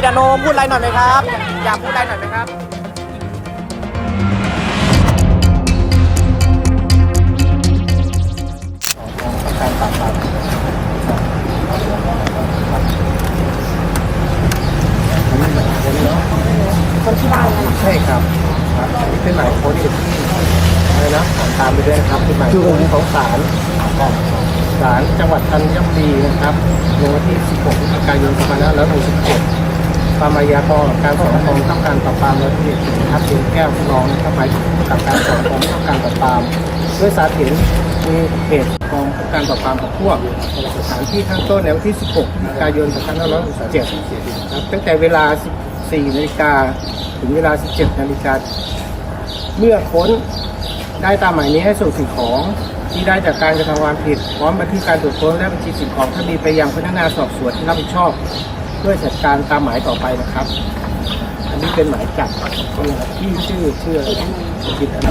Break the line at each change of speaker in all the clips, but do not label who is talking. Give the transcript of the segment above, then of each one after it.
กิตอโนมพูดอะไรหน่อยไหมครับ อยากพูดอะไรหน่อยไหมครับ
การปราบปรามคนที่บ้านใช่ครับครับอันนี้เป็นหมายค้นอยู่ที่อะไรนะอ่านตามไปด้วยนะครับเป็นหมายค้นของศาลศาลจังหวัดธัญบุรีนะครับลงวันที่ 16พฤศจิกายน2567 ความาญากรการสอบสวนต้องการปราบปามและที่สินทัพย์เพียงแก้วผู้ร้องนะครับหมายถึงกับการสอบสวนต้องการปราบปามด้วยสาเหตุมีเหตุกองการปราบปามของพวกสถานที่ข้างต้นในวันที่ 16พฤศจิกายน2567ครับตั้งแต่เวลา 14นาฬิกาถึงเวลา 17นาฬิกาเมื่อค้นได้ตามหมายนี้ให้ส่งสิ่งของที่ได้จากการกระทำความผิดพร้อมบันทึกการตรวจค้นและบัญชีสิ่งของคดีไปยังพนักงานสอบสวนที่รับผิดชอบ เพื่อจัดการตามหมายต่อไปนะครับ อันนี้เป็นหมายจับที่ชื่อชื่ออะไรผิตอะไร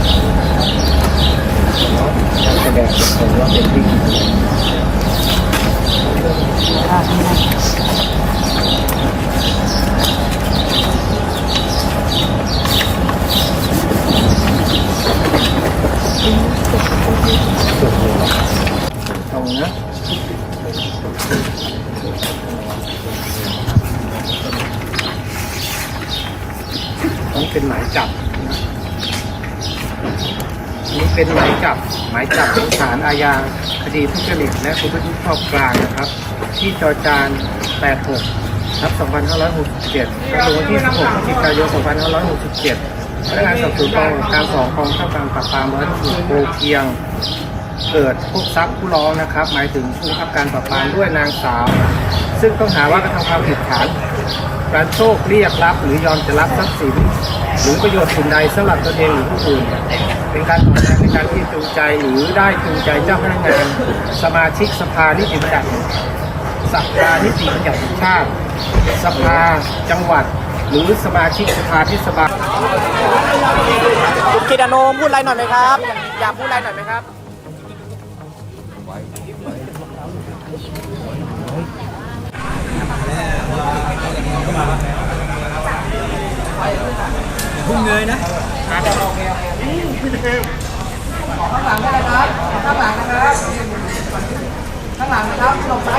การแสดงผมว่าเป็นที่ตรงนะ ต้อง เป็นหมายจับนะอันนี้เป็นหมายจับ หมายจับของศาลอาญาคดีทุจริตและคุณประพฤติชอบกลางนะครับ ที่จอจาน 86ทับ2567ลงวันที่ 16พฤศจิกายน2567พนักงานสอบสวนกองการสองกองข้าการปราบปรามร้อยตำรวจโทเพียง เกิดพบทรัพย์ผู้ร้องนะครับ หมายถึงผู้บับการปราบปรามด้วยนางสาว ซึ่งต้องหาว่ากระทำความผิดฐานการโชคเรียกรับหรือยอมจะรับทรัพย์สินหรือประโยชน์สิ่งใดสำหรับตนเองหรือผู้อื่น เป็นการต่อแทนในการที่จูงใจหรือได้จูงใจเจ้าพนักงานสมาชิกสภานิติบัญญัติสภานิติบัญญัติชาติ สภาจังหวัด หรือสมาชิกสภาเทศบาล
คุณกิตอโนมพูดอะไรหน่อยไหมครับ อยากพูดอะไรหน่อยไหมครับ
ข้างหลังได้เลยครับข้างหลังนะครับข้างหลังนะครับลงซ้ายขวาเลย